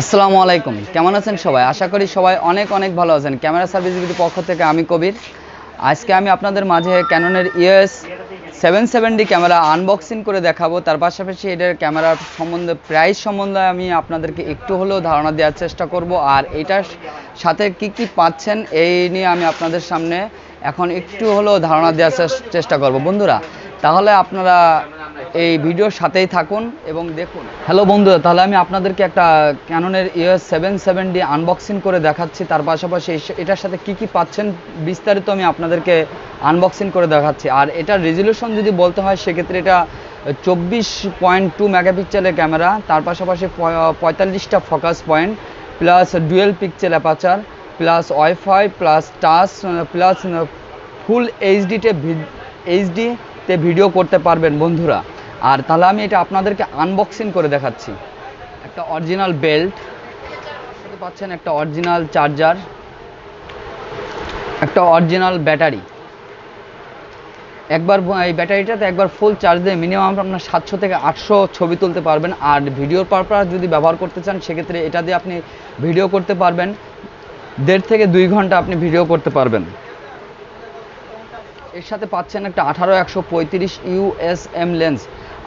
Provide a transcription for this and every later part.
আসসালামু আলাইকুম। কেমন আছেন সবাই? আশা করি সবাই অনেক অনেক ভালো আছেন। ক্যামেরা সার্ভিস বিডির পক্ষ থেকে আমি কবির। আজকে আমি আপনাদের মাঝে ক্যাননের ES seven seven D camera unboxing করে দেখাবো। তার পাশাপাশি এটার ক্যামেরার সম্বন্ধে প্রাইস সম্বন্ধে আমি আপনাদেরকে একটু হলেও ধারণা দেওয়ার চেষ্টা করব। আর এটার সাথে কি কি পাচ্ছেন, এই নিয়ে আমি আপনাদের সামনে এখন একটু হলেও ধারণা দেওয়ার চেষ্টা করব। বন্ধুরা, তাহলে আপনারা এই ভিডিওর সাথেই থাকুন এবং দেখুন। হ্যালো বন্ধুরা তাহলে আমি আপনাদেরকে একটা ক্যাননের US seven seven D unboxing করে দেখাচ্ছি। তার পাশাপাশি এটার সাথে কি কি পাচ্ছেন বিস্তারিত আমি আপনাদেরকে আনবক্সিং করে দেখাচ্ছি। আর এটার রেজলিউশন যদি বলতে হয়, সেক্ষেত্রে এটা চব্বিশ পয়েন্ট টু মেগাপিক্সেলের ক্যামেরা তার পাশাপাশি পঁয়তাল্লিশটা focus point plus dual pixel aperture plus wifi plus touch plus full এইচডিতে এইচডিতে ভিডিও করতে পারবেন বন্ধুরা। আর তাহলে আমি এটা আপনাদেরকে আনবক্সিং করে দেখাচ্ছি। একটা অরিজিনাল বেল্ট পাচ্ছেন একটা অরিজিনাল চার্জার একটা অরিজিনাল ব্যাটারি একবার এই ব্যাটারিটাতে একবার ফুল চার্জ দিয়ে মিনিমাম আপনার সাতশো থেকে আটশো ছবি তুলতে পারবেন। আর ভিডিওর পারপাস যদি ব্যবহার করতে চান, সেক্ষেত্রে এটা দিয়ে আপনি ভিডিও করতে পারবেন। দেড় থেকে দুই ঘণ্টা আপনি ভিডিও করতে পারবেন। এর সাথে পাচ্ছেন একটা আঠারো একশো পঁয়ত্রিশ ইউএসএম লেন্স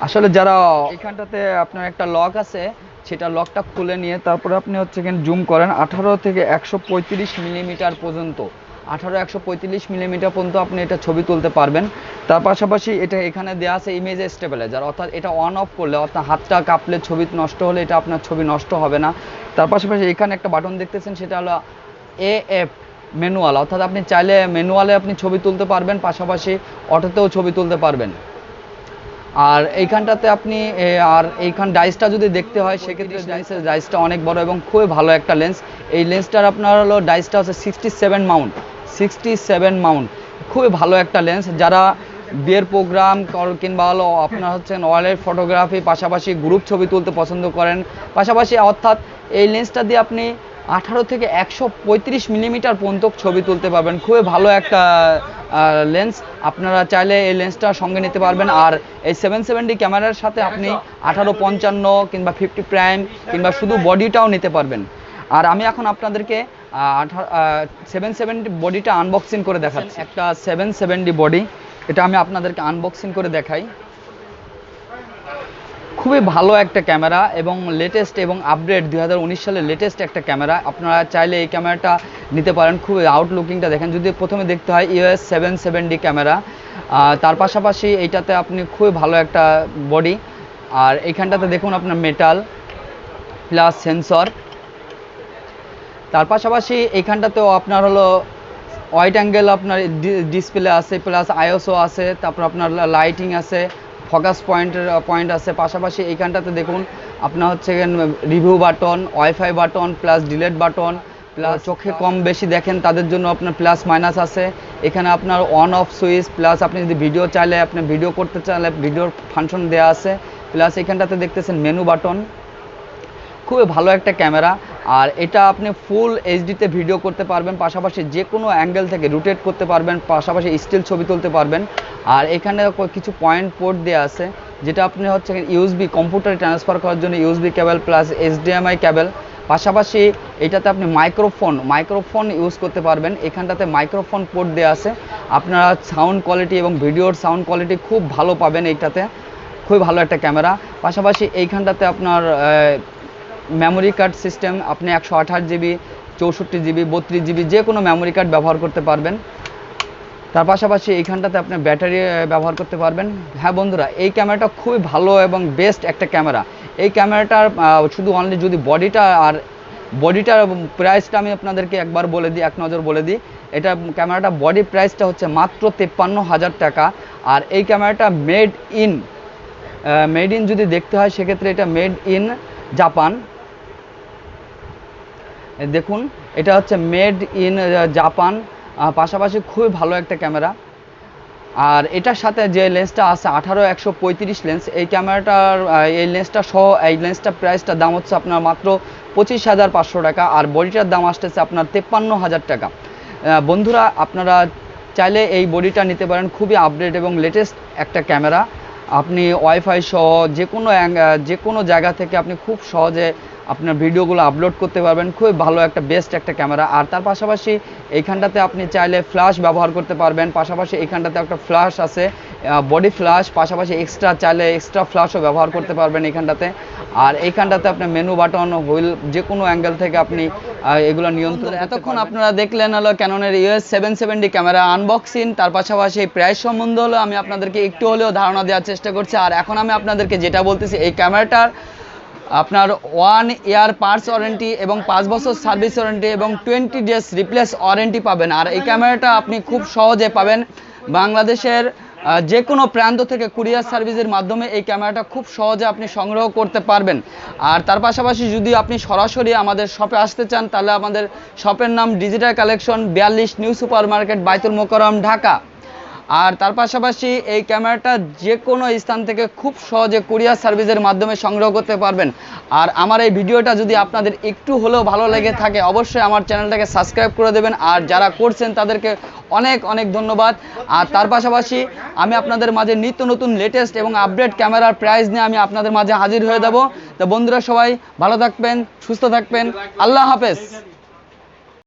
আসলে যারা এখানটাতে আপনার একটা লক আছে, সেটা লকটা খুলে নিয়ে তারপরে আপনি হচ্ছে এখানে জুম করেন, আঠারো থেকে একশো পঁয়ত্রিশ মিলিমিটার পর্যন্ত। আঠারো, একশো পঁয়ত্রিশ মিলিমিটার পর্যন্ত আপনি এটা ছবি তুলতে পারবেন। তার পাশাপাশি এটা এখানে দেওয়া আছে ইমেজ স্টেবিলাইজার অর্থাৎ এটা অন অফ করলে, অর্থাৎ হাতটা কাঁপলে ছবি নষ্ট হলে এটা আপনার ছবি নষ্ট হবে না। তার পাশাপাশি এখানে একটা বাটন দেখতেছেন, সেটা হলো এ এফ ম্যানুয়াল অর্থাৎ আপনি চাইলে ম্যানুয়ালে আপনি ছবি তুলতে পারবেন, পাশাপাশি অটোতেও ছবি তুলতে পারবেন। আর এইখানটাতে আপনি আর এইখান ডাইসটা যদি দেখতে হয়, সেক্ষেত্রে ডাইসের ডাইসটা অনেক বড় এবং খুবই ভালো একটা লেন্স এই লেন্সটার আপনার হলো ডাইসটা হচ্ছে sixty seven mount sixty seven mount খুবই ভালো একটা লেন্স যারা বিয়ের প্রোগ্রাম কিংবা হলো আপনার হচ্ছেন ওয়ালের ফটোগ্রাফি পাশাপাশি গ্রুপ ছবি তুলতে পছন্দ করেন, পাশাপাশি অর্থাৎ এই লেন্সটা দিয়ে আপনি আঠারো থেকে একশো পঁয়ত্রিশ মিলিমিটার পর্যন্ত ছবি তুলতে পারবেন। খুবই ভালো একটা লেন্স আপনারা চাইলে এই লেন্সটা সঙ্গে নিতে পারবেন। আর এই সেভেন সেভেন্টি ক্যামেরার সাথে আপনি আঠারো পঞ্চান্ন কিংবা ফিফটি প্রাইম কিংবা শুধু বডিটাও নিতে পারবেন। আর আমি এখন আপনাদেরকে সেভেন সেভেন্টি বডিটা আনবক্সিং করে দেখাচ্ছি। একটা সেভেন সেভেন্টি বডি এটা আমি আপনাদেরকে আনবক্সিং করে দেখাই। খুবই ভালো একটা ক্যামেরা এবং লেটেস্ট এবং আপডেট দুই সালের লেটেস্ট একটা ক্যামেরা। আপনারা চাইলে এই ক্যামেরাটা নিতে পারেন। খুবই আউটলুকিংটা দেখেন। যদি প্রথমে দেখতে হয় US seven seven D camera তার পাশাপাশি এইটাতে আপনি খুবই ভালো একটা বডি আর এইখানটাতে দেখুন আপনার মেটাল প্লাস সেন্সর তার পাশাপাশি এইখানটাতেও আপনার হলো ওয়াইড অ্যাঙ্গেল আপনার ডিসপ্লে আছে প্লাস আইওসও আছে, তারপর আপনার লাইটিং আছে। ফোকাস পয়েন্টের পয়েন্ট আছে। পাশাপাশি এইখানটাতে দেখুন আপনার হচ্ছে review button wifi button plus delete button plus চোখে কম বেশি দেখেন তাদের জন্য আপনার প্লাস মাইনাস আছে। এখানে আপনার অন অফ সুইচ প্লাস আপনি যদি ভিডিও চাইলে আপনি ভিডিও করতে চাইলে ভিডিওর ফাংশন দেওয়া আছে। প্লাস এখানটাতে দেখতেছেন মেনু বাটন খুবই ভালো একটা ক্যামেরা আর এটা আপনি ফুল এইচডিতে ভিডিও করতে পারবেন, পাশাপাশি যে কোনো অ্যাঙ্গেল থেকে রোটেট করতে পারবেন, পাশাপাশি স্টিল ছবি তুলতে পারবেন। আর এখানে কিছু পয়েন্ট পোর্ট দেওয়া আছে, যেটা আপনি হচ্ছে ইউএসবি কম্পিউটারে ট্রান্সফার করার জন্য USB cable plus HDMI cable পাশাপাশি এটাতে আপনি মাইক্রোফোন মাইক্রোফোন ইউজ করতে পারবেন। এখানটাতে মাইক্রোফোন পোর্ট দেওয়া আছে। আপনারা সাউন্ড কোয়ালিটি এবং ভিডিওর সাউন্ড কোয়ালিটি খুব ভালো পাবেন এইটাতে। খুবই ভালো একটা ক্যামেরা পাশাপাশি এইখানটাতে আপনার মেমোরি কার্ড সিস্টেম আপনি একশো আঠাশ জিবি চৌষট্টি জিবি বত্রিশ জিবি যে কোনো মেমোরি কার্ড ব্যবহার করতে পারবেন। তার পাশাপাশি এইখানটাতে আপনি ব্যাটারি ব্যবহার করতে পারবেন। হ্যাঁ বন্ধুরা, এই ক্যামেরাটা খুবই ভালো এবং বেস্ট একটা ক্যামেরা এই ক্যামেরাটার শুধু অনলি যদি বডিটা আর বডিটার প্রাইসটা আমি আপনাদেরকে একবার বলে দিই, এক নজর বলে দিই। এটা ক্যামেরাটা বডি প্রাইসটা হচ্ছে মাত্র তেপ্পান্ন হাজার টাকা। আর এই ক্যামেরাটা মেড ইন মেড ইন যদি দেখতে হয়, সেক্ষেত্রে এটা মেড ইন জাপান দেখুন, এটা হচ্ছে মেড ইন জাপান পাশাপাশি খুবই ভালো একটা ক্যামেরা। আর এটার সাথে যে লেন্সটা আছে, আঠারো একশো পঁয়ত্রিশ লেন্স এই ক্যামেরাটার এই লেন্সটা সহ, এই লেন্সটার প্রাইসটার দাম হচ্ছে আপনার মাত্র পঁচিশ হাজার পাঁচশো টাকা, আর বডিটার দাম আসতেছে আপনার তেপ্পান্ন হাজার টাকা। বন্ধুরা, আপনারা চাইলে এই বডিটা নিতে পারেন, খুবই আপডেট এবং লেটেস্ট একটা ক্যামেরা। আপনি ওয়াইফাই সহ, যে কোনো যে কোনো জায়গা থেকে আপনি খুব সহজে আপনার ভিডিওগুলো আপলোড করতে পারবেন। খুবই ভালো একটা বেস্ট একটা ক্যামেরা আর তার পাশাপাশি এইখানটাতে আপনি চাইলে ফ্ল্যাশ ব্যবহার করতে পারবেন। পাশাপাশি এইখানটাতে একটা ফ্ল্যাশ আছে বডি ফ্ল্যাশ পাশাপাশি এক্সট্রা চাইলে এক্সট্রা ফ্ল্যাশও ব্যবহার করতে পারবেন এখানটাতে আর এইখানটাতে আপনি মেনু বাটন হুইল যে কোনো অ্যাঙ্গেল থেকে আপনি এগুলো নিয়ন্ত্রণ এতক্ষণ আপনারা দেখলেন হলো ক্যাননের US seven seventy camera unboxing তার পাশাপাশি প্রাইস সম্বন্ধে হলো আমি আপনাদেরকে একটু হলেও ধারণা দেওয়ার চেষ্টা করছি। আর এখন আমি আপনাদেরকে যেটা বলতেছি এই ক্যামেরাটার আপনার ওয়ান ইয়ার পার্টস ওয়ারেন্টি এবং পাঁচ বছর সার্ভিস ওয়ারেন্টি এবং টোয়েন্টি ডেজ রিপ্লেস ওয়ারেন্টি পাবেন। আর এই ক্যামেরাটা আপনি খুব সহজে পাবেন। বাংলাদেশের যে কোনো প্রান্ত থেকে কুরিয়ার সার্ভিসের মাধ্যমে এই ক্যামেরাটা খুব সহজে আপনি সংগ্রহ করতে পারবেন। আর তার পাশাপাশি যদি আপনি সরাসরি আমাদের শপে আসতে চান, তাহলে আমাদের শপের নাম ডিজিটাল কালেকশন বিয়াল্লিশ new super market Baitul Mukarram Dhaka. আর তার পাশাপাশি এই ক্যামেরাটা যে কোনো স্থান থেকে খুব সহজে কুরিয়ার সার্ভিসের মাধ্যমে সংগ্রহ করতে পারবেন। আর আমার এই ভিডিওটা যদি আপনাদের একটু হলেও ভালো লেগে থাকে, অবশ্যই আমার চ্যানেলটাকে সাবস্ক্রাইব করে দেবেন। আর যারা করছেন, তাদেরকে অনেক অনেক ধন্যবাদ। আর তার পাশাপাশি আমি আপনাদের মাঝে নিত্য নতুন লেটেস্ট এবং আপডেট ক্যামেরার প্রাইস নিয়ে আমি আপনাদের মাঝে হাজির হয়ে যাব। তো বন্ধুরা সবাই ভালো থাকবেন, সুস্থ থাকবেন। আল্লাহ হাফেজ।